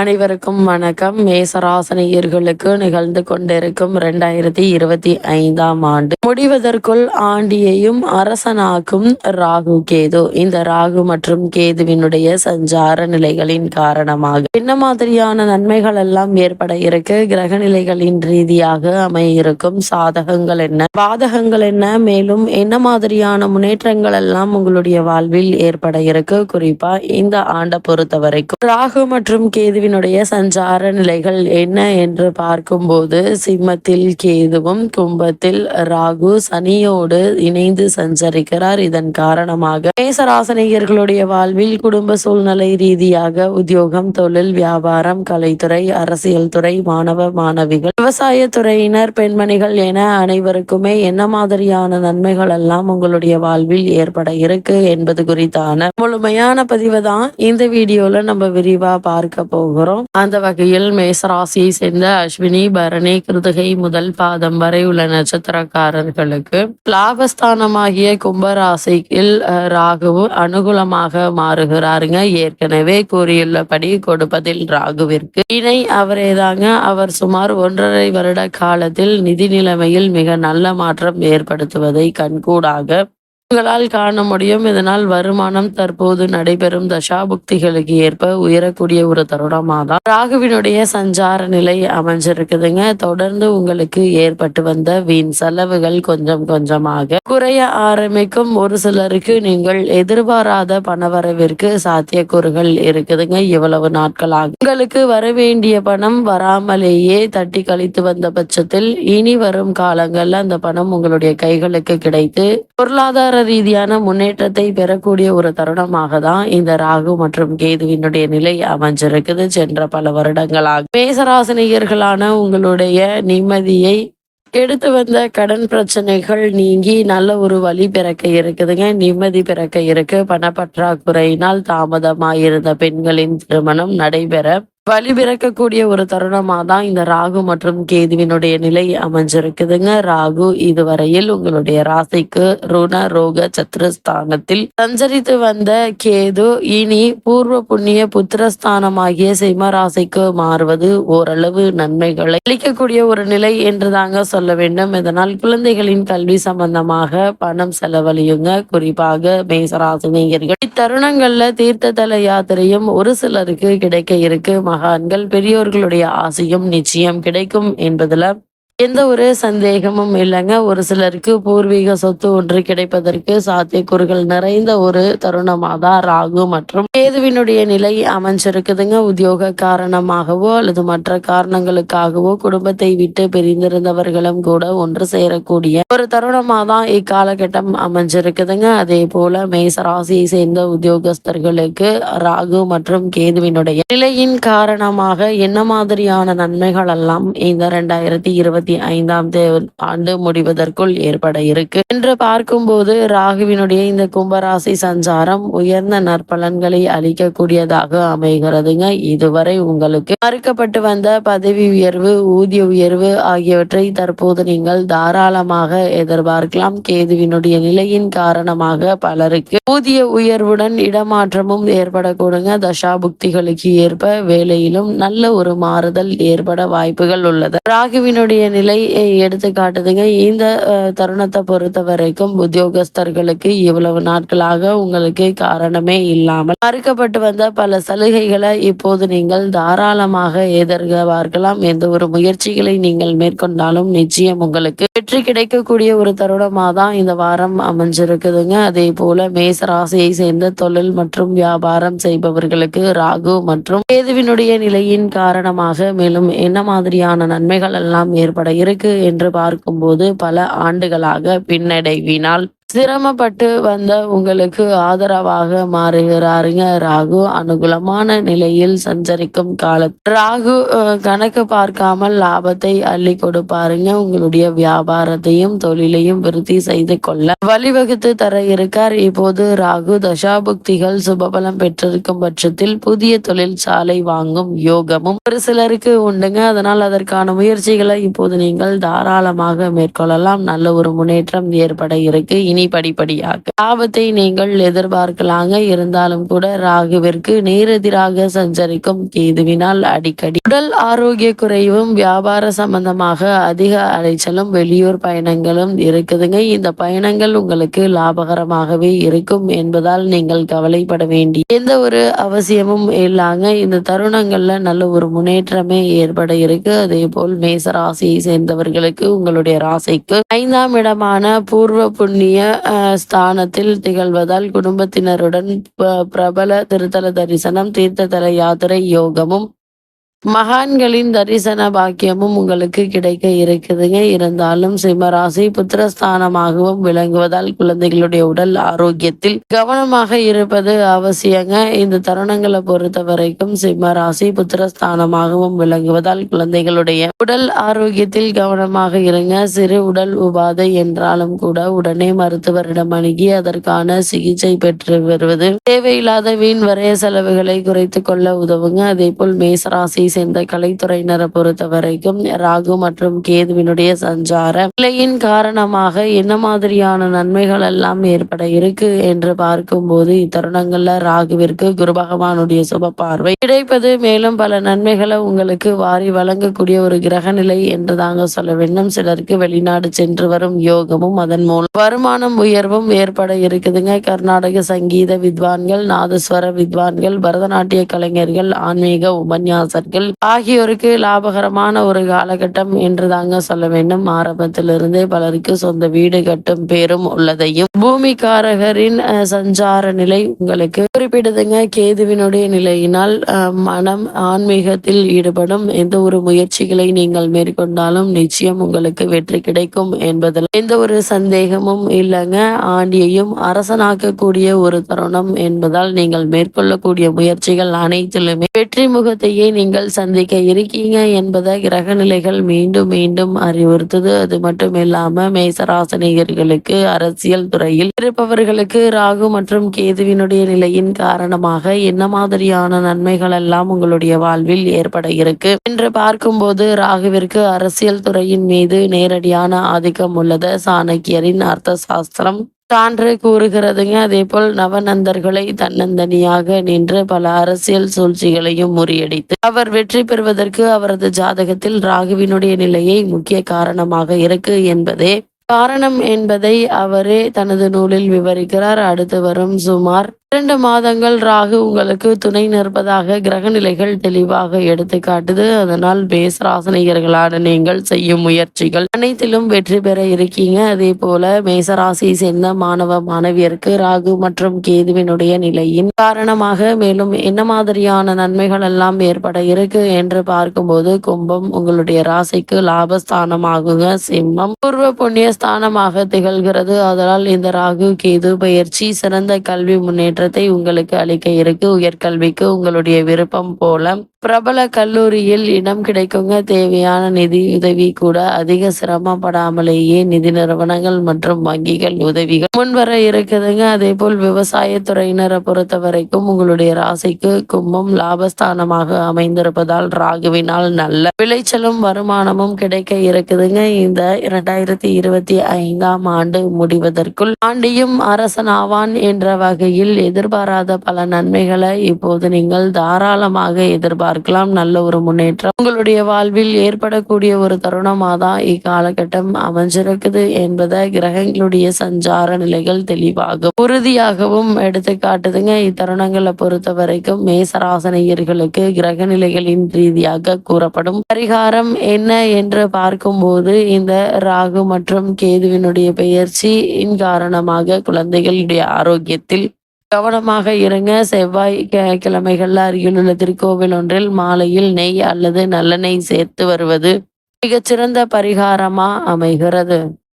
அனைவருக்கும் வணக்கம். மேசராசனியர்களுக்கு நிகழ்ந்து கொண்டிருக்கும் இரண்டாயிரத்தி இருபத்தி ஐந்தாம் ஆண்டு. முடிவதற்குள் ஆண்டியையும் அரசனாக்கும் ராகு கேது. இந்த ராகு மற்றும் கேதுவினுடைய சஞ்சார நிலைகளின் காரணமாக என்ன மாதிரியான நன்மைகள் எல்லாம் ஏற்பட இருக்கு? கிரக நிலைகளின் ரீதியாக அமைய இருக்கும் சாதகங்கள் என்ன? பாதகங்கள் என்ன? மேலும் என்ன மாதிரியான முன்னேற்றங்கள் எல்லாம் உங்களுடைய வாழ்வில் ஏற்பட இருக்கு? குறிப்பா இந்த ஆண்டை பொறுத்த வரைக்கும் ராகு மற்றும் கேதுவின் கேதுவினுடைய சஞ்சார நிலைகள் என்ன என்று பார்க்கும்போது சிம்மத்தில் கேதுவும் கும்பத்தில் ராகு சனியோடு இணைந்து சஞ்சரிக்கிறார். இதன் காரணமாக மேசராசனிகர்களுடைய வாழ்வில் குடும்ப சூழ்நிலை ரீதியாக உத்தியோகம் தொழில் வியாபாரம் கலைத்துறை அரசியல் துறை மாணவ மாணவிகள் விவசாய துறையினர் பெண்மணிகள் என அனைவருக்குமே என்ன மாதிரியான நன்மைகள் எல்லாம் உங்களுடைய வாழ்வில் ஏற்பட இருக்கு என்பது குறித்தான முழுமையான பதிவு தான் இந்த வீடியோல நம்ம விரிவா பார்க்க போகிறோம். போகிறோம். அந்த வகையில் மேசராசியை சேர்ந்த அஸ்வினி பரணி கிருதகை முதல் பாதம் வரை உள்ள நட்சத்திரக்காரர்களுக்கு லாபஸ்தானமாகிய கும்பராசியில் ராகுவு அனுகூலமாக மாறுகிறாருங்க. ஏற்கனவே கூறியுள்ளபடி கொடுப்பதில் ராகுவிற்கு இணை அவரே தாங்க அவர் சுமார் ஒன்றரை வருட காலத்தில் நிதி நிலைமையில் மிக நல்ல மாற்றம் ஏற்படுத்துவதை கண்கூடாக உங்களால் காண முடியும். இதனால் வருமானம் தற்போது நடைபெறும். தசாபுக்திகளுக்கு ஏற்ப உயரக்கூடிய ஒரு தருணமாக தான் ராகுவினுடைய சஞ்சார நிலை அமைஞ்சிருக்குதுங்க. தொடர்ந்து உங்களுக்கு ஏற்பட்டு வந்த வீண் செலவுகள் கொஞ்சம் கொஞ்சமாக குறைய ஆரம்பிக்கும். ஒரு சிலருக்கு நீங்கள் எதிர்பாராத பணவரவிற்கு சாத்தியக்கூறுகள் இருக்குதுங்க. இவ்வளவு நாட்களாக உங்களுக்கு வர வேண்டிய பணம் வராமலேயே தட்டி கழித்து வந்த பட்சத்தில் இனி வரும் காலங்கள்ல அந்த பணம் உங்களுடைய கைகளுக்கு கிடைத்து பொருளாதார பொருளாதார ரீதியான முன்னேற்றத்தை பெறக்கூடிய ஒரு தருணமாக தான் இந்த ராகு மற்றும் கேதுவினுடைய நிலை அமைஞ்சிருக்குது. சென்ற பல வருடங்களாக மேசராசினியர்களான உங்களுடைய நிம்மதியை எடுத்து வந்த கடன் பிரச்சனைகள் நீங்கி நல்ல ஒரு வழி பிறக்க இருக்குதுங்க. நிம்மதி பிறக்க இருக்கு. பணப்பற்றாக்குறையினால் தாமதமாயிருந்த பெண்களின் திருமணம் நடைபெற வழி பிறக்கக்கூடிய ஒரு தருணமாக தான் இந்த ராகு மற்றும் கேதுவினுடைய நிலை அமைஞ்சிருக்குதுங்க. ராகு இதுவரையில் உங்களுடைய ராசிக்கு ருண ரோக சத்ருஸ்தானத்தில் சஞ்சரித்து வந்த கேது இனி பூர்வ புண்ணிய புத்திரஸ்தானமாகிய சிம்ம ராசிக்கு மாறுவது ஓரளவு நன்மைகளை அளிக்கக்கூடிய ஒரு நிலை என்று தாங்க சொல்ல வேண்டும். இதனால் குழந்தைகளின் கல்வி சம்பந்தமாக பணம் செலவழியுங்க. குறிப்பாக மேசராசினியர்கள் இத்தருணங்கள்ல தீர்த்த தல யாத்திரையும் ஒரு சிலருக்கு கிடைக்க இருக்கு. மகான்கள் பெரியோர்களுடைய ஆசையும் நிச்சயம் கிடைக்கும் என்பதுல எந்த ஒரு சந்தேகமும் இல்லைங்க. ஒரு சிலருக்கு பூர்வீக சொத்து ஒன்று கிடைப்பதற்கு சாத்தியக்கூறுகள் நிறைந்த ஒரு தருணமாக தான் ராகு மற்றும் கேதுவினுடைய நிலை அமைஞ்சிருக்குதுங்க. உத்தியோக காரணமாகவோ அல்லது மற்ற காரணங்களுக்காகவோ குடும்பத்தை விட்டு பிரிந்திருந்தவர்களும் கூட ஒன்று சேரக்கூடிய ஒரு தருணமாக தான் இக்காலகட்டம் அமைஞ்சிருக்குதுங்க. அதே போல மேசராசியை சேர்ந்த உத்தியோகஸ்தர்களுக்கு ராகு மற்றும் கேதுவினுடைய நிலையின் காரணமாக என்ன மாதிரியான நன்மைகள் எல்லாம் இந்த ரெண்டாயிரத்தி இருபத்தி இருபத்தி ஐந்தாம் ஆண்டு முடிவதற்குள் ஏற்பட இருக்கு. என்று பார்க்கும்போது ராகுவினுடைய இந்த கும்பராசி சஞ்சாரம் உயர்ந்த நற்பலன்களை அளிக்கக்கூடியதாக அமைகிறதுங்க. இதுவரை உங்களுக்கு மறுக்கப்பட்டு வந்த பதவி உயர்வு ஊதிய உயர்வு ஆகியவற்றை தற்போது நீங்கள் தாராளமாக எதிர்பார்க்கலாம். கேதுவினுடைய நிலையின் காரணமாக பலருக்கு ஊதிய உயர்வுடன் இடமாற்றமும் ஏற்படக்கூடுங்க. தசாபுக்திகளுக்கு ஏற்ப வேலையிலும் நல்ல ஒரு மாறுதல் ஏற்பட வாய்ப்புகள் உள்ளது. ராகுவினுடைய நிலை எடுத்து காட்டுதுங்க. இந்த தருணத்தை பொறுத்த வரைக்கும் உத்தியோகஸ்தர்களுக்கு இவ்வளவு நாட்களாக உங்களுக்கு காரணமே இல்லாமல் மறுக்கப்பட்டு வந்த பல சலுகைகளை இப்போது நீங்கள் தாராளமாக எதிர்பார்க்கலாம். எந்த ஒரு முயற்சிகளை நீங்கள் மேற்கொண்டாலும் நிச்சயம் உங்களுக்கு வெற்றி கிடைக்கக்கூடிய ஒரு தருணமாக தான் இந்த வாரம் அமைஞ்சிருக்குதுங்க. அதே போல மேச ராசியை சேர்ந்த தொழில் மற்றும் வியாபாரம் செய்பவர்களுக்கு ராகு மற்றும் கேதுவினுடைய நிலையின் காரணமாக மேலும் என்ன மாதிரியான நன்மைகள் எல்லாம் ஏற்பட இருக்கு என்று பார்க்கும்போது பல ஆண்டுகளாக பின்னடைவினால் சிரமப்பட்டு வந்த உங்களுக்கு ஆதரவாக மாறுகிறாருங்க. ராகு அனுகூலமான நிலையில் சஞ்சரிக்கும் காலம். ராகு கணக்கு பார்க்காமல் லாபத்தை அள்ளி கொடுப்பாருங்க. உங்களுடைய வியாபாரத்தையும் தொழிலையும் விருத்தி செய்து கொள்ள வழிவகுத்து தர இருக்கார். இப்போது ராகு தசாபுக்திகள் சுபபலம் பெற்றிருக்கும் பட்சத்தில் புதிய தொழிற்சாலை வாங்கும் யோகமும் ஒரு சிலருக்கு உண்டுங்க. அதனால் அதற்கான முயற்சிகளை இப்போது நீங்கள் தாராளமாக மேற்கொள்ளலாம். நல்ல ஒரு முன்னேற்றம் ஏற்பட இருக்கு. இனி படிப்படியாக. லாபத்தை நீங்கள் எதிர்பார்க்கலாங்க. இருந்தாலும் கூட ராகுவிற்கு நேரெதிராக சஞ்சரிக்கும் கேதுவினால் அடிக்கடி. உடல் ஆரோக்கிய குறைவும் வியாபார சம்பந்தமாக அதிக அலைச்சலும் வெளியூர் பயணங்களும் இருக்குதுங்க. இந்த பயணங்கள் உங்களுக்கு லாபகரமாகவே இருக்கும் என்பதால் நீங்கள் கவலைப்பட வேண்டிய எந்த ஒரு அவசியமும் இல்லாங்க. இந்த தருணங்கள்ல நல்ல ஒரு முன்னேற்றமே ஏற்பட இருக்கு. அதே போல் மேச ராசியை சேர்ந்தவர்களுக்கு உங்களுடைய ராசிக்கு ஐந்தாம் இடமான பூர்வ புண்ணிய ஸ்தானத்தில் திகழ்வதால் குடும்பத்தினருடன் பிரபல திருத்தல தரிசனம் தீர்த்ததல யாத்திரை யோகமும் மகான்களின் தரிசன பாக்கியமும் உங்களுக்கு கிடைக்க இருக்குதுங்க. இருந்தாலும் சிம்மராசி புத்திரஸ்தானமாகவும் விளங்குவதால் குழந்தைகளுடைய உடல் ஆரோக்கியத்தில் கவனமாக இருப்பது அவசியங்க. இந்த தருணங்களை பொறுத்த வரைக்கும் சிம்மராசி புத்திரஸ்தானமாகவும் விளங்குவதால் குழந்தைகளுடைய உடல் ஆரோக்கியத்தில் கவனமாக இருங்க. சிறு உடல் உபாதை என்றாலும் கூட உடனே மருத்துவரிடம் அணுகி அதற்கான சிகிச்சை பெற்று வருவது. தேவையில்லாத வீண் வரைய செலவுகளை குறைத்துக் கொள்ள உதவுங்க. அதே போல் மேசராசி சேர்ந்த கலைத்துறையினரை பொறுத்த வரைக்கும் ராகு மற்றும் கேதுவினுடைய சஞ்சார நிலையின் காரணமாக என்ன மாதிரியான நன்மைகள் எல்லாம் ஏற்பட இருக்கு என்று பார்க்கும்போது இத்தருணங்கள்ல ராகுவிற்கு குரு பகவானுடைய சுப பார்வை கிடைப்பது. மேலும் பல நன்மைகளை உங்களுக்கு வாரி வழங்கக்கூடிய ஒரு கிரக நிலை என்று தாங்க சொல்ல வேண்டும். சிலருக்கு வெளிநாடு சென்று வரும் யோகமும் அதன் மூலம் வருமானம் உயர்வும் ஏற்பட இருக்குதுங்க. கர்நாடக சங்கீத வித்வான்கள் நாதஸ்வர வித்வான்கள் பரதநாட்டிய கலைஞர்கள் ஆன்மீக உபன்யாசர்கள் ஆகியோருக்கு லாபகரமான ஒரு காலகட்டம் என்று தாங்க சொல்ல வேண்டும். ஆரம்பத்திலிருந்தே பலருக்கு சொந்த வீடு கட்டும் பேரும் உள்ளதையும் பூமிக்காரகரின் சஞ்சார நிலை உங்களுக்கு குறிப்பிடுதுங்க. கேதுவினுடைய நிலையினால் மனம் ஆன்மீகத்தில் ஈடுபடும். எந்த ஒரு முயற்சிகளை நீங்கள் மேற்கொண்டாலும் நிச்சயம் உங்களுக்கு வெற்றி கிடைக்கும் என்பதில் எந்த ஒரு சந்தேகமும் இல்லைங்க. ஆண்டியையும் அரசனாக்கக்கூடிய ஒரு தருணம் என்பதால் நீங்கள் மேற்கொள்ளக்கூடிய முயற்சிகள் அனைத்திலுமே வெற்றி முகத்தையே நீங்கள் சந்திக்க இருக்கீங்க என்பதை கிரக நிலைகள் மீண்டும் மீண்டும் அறிவுறுத்துது. அது மட்டும் இல்லாம மேசராசனிகர்களுக்கு அரசியல் துறையில் இருப்பவர்களுக்கு ராகு மற்றும் கேதுவினுடைய நிலையின் காரணமாக என்ன மாதிரியான நன்மைகள் எல்லாம் உங்களுடைய வாழ்வில் ஏற்பட இருக்கு? என்று பார்க்கும்போது ராகுவிற்கு அரசியல் துறையின் மீது நேரடியான ஆதிக்கம் உள்ளது. சாணக்கியரின் அர்த்த சாஸ்திரம் சான்று கூறுகிறதுங்க. அதே போல் நவநந்தர்களை தன்னந்தனியாக நின்று பல அரசியல் சூழ்ச்சிகளையும் முறியடித்து அவர் வெற்றி பெறுவதற்கு அவரது ஜாதகத்தில் ராகுவினுடைய நிலையை முக்கிய காரணமாக இருக்கு என்பதே காரணம் என்பதை அவரே தனது நூலில் விவரிக்கிறார். அடுத்து வரும் சுமார் இரண்டு மாதங்கள் ராகு உங்களுக்கு துணை நிற்பதாக கிரக நிலைகள் தெளிவாக எடுத்து காட்டுது. அதனால் மேசராசனிகர்களான நீங்கள் செய்யும் முயற்சிகள் அனைத்திலும் வெற்றி பெற இருக்கீங்க. அதே போல மேசராசி சேர்ந்த மாணவ மாணவியருக்கு ராகு மற்றும் கேதுவினுடைய நிலையின் காரணமாக மேலும் என்ன மாதிரியான நன்மைகள் எல்லாம் ஏற்பட இருக்கு என்று பார்க்கும்போது கும்பம் உங்களுடைய ராசிக்கு லாபஸ்தானமாகுங்க. சிம்மம் பூர்வ புண்ணிய ஸ்தானமாக திகழ்கிறது. அதனால் இந்த ராகு கேது பயிற்சி சிறந்த கல்வி முன்னேற்ற முன்னேற்றத்தை உங்களுக்கு அளிக்க இருக்கு. உயர்கல்விக்கு உங்களுடைய விருப்பம் போல பிரபல கல்லூரியில் இடம் கிடைக்குங்க. தேவையான நிதி உதவி கூட அதிக சிரமப்படாமலேயே நிதி நிறுவனங்கள் மற்றும் வங்கிகள் உதவிகள் முன்வர இருக்குதுங்க. அதே போல் விவசாயத்துறையினரை பொறுத்த வரைக்கும் உங்களுடைய ராசிக்கு கும்பம் லாபஸ்தானமாக அமைந்திருப்பதால் ராகுவினால் நல்ல விளைச்சலும் வருமானமும் கிடைக்க இருக்குதுங்க. இந்த இரண்டாயிரத்தி இருபத்தி ஐந்தாம் ஆண்டு முடிவதற்குள் ஆண்டியும் அரசனாவான் என்ற வகையில் எதிர்பாராத பல நன்மைகளை இப்போது நீங்கள் தாராளமாக எதிர்பார்க்கலாம். நல்ல ஒரு முன்னேற்றம். உங்களுடைய வாழ்வில் ஏற்படக்கூடிய ஒரு தருணமாக தான் இக்காலகட்டம் அமைஞ்சிருக்குது என்பதை கிரகங்களுடைய சஞ்சார நிலைகள் தெளிவாக உறுதியாகவும் எடுத்து காட்டுதுங்க. இத்தருணங்களை பொறுத்த வரைக்கும் மேசராசனையர்களுக்கு கிரக நிலைகளின் ரீதியாக கூறப்படும். பரிகாரம் என்ன என்று பார்க்கும்போது இந்த ராகு மற்றும் கேதுவினுடைய பெயர்ச்சியின் காரணமாக குழந்தைகளுடைய ஆரோக்கியத்தில் கவனமாக இருங்க. செவ்வாய் கிழமைகள்ல அருகிலுள்ள திருக்கோவில் ஒன்றில் மாலையில் நெய் அல்லது நல்லெண்ணெய் சேர்த்து வருவது மிகச்சிறந்த பரிகாரமா அமைகிறது.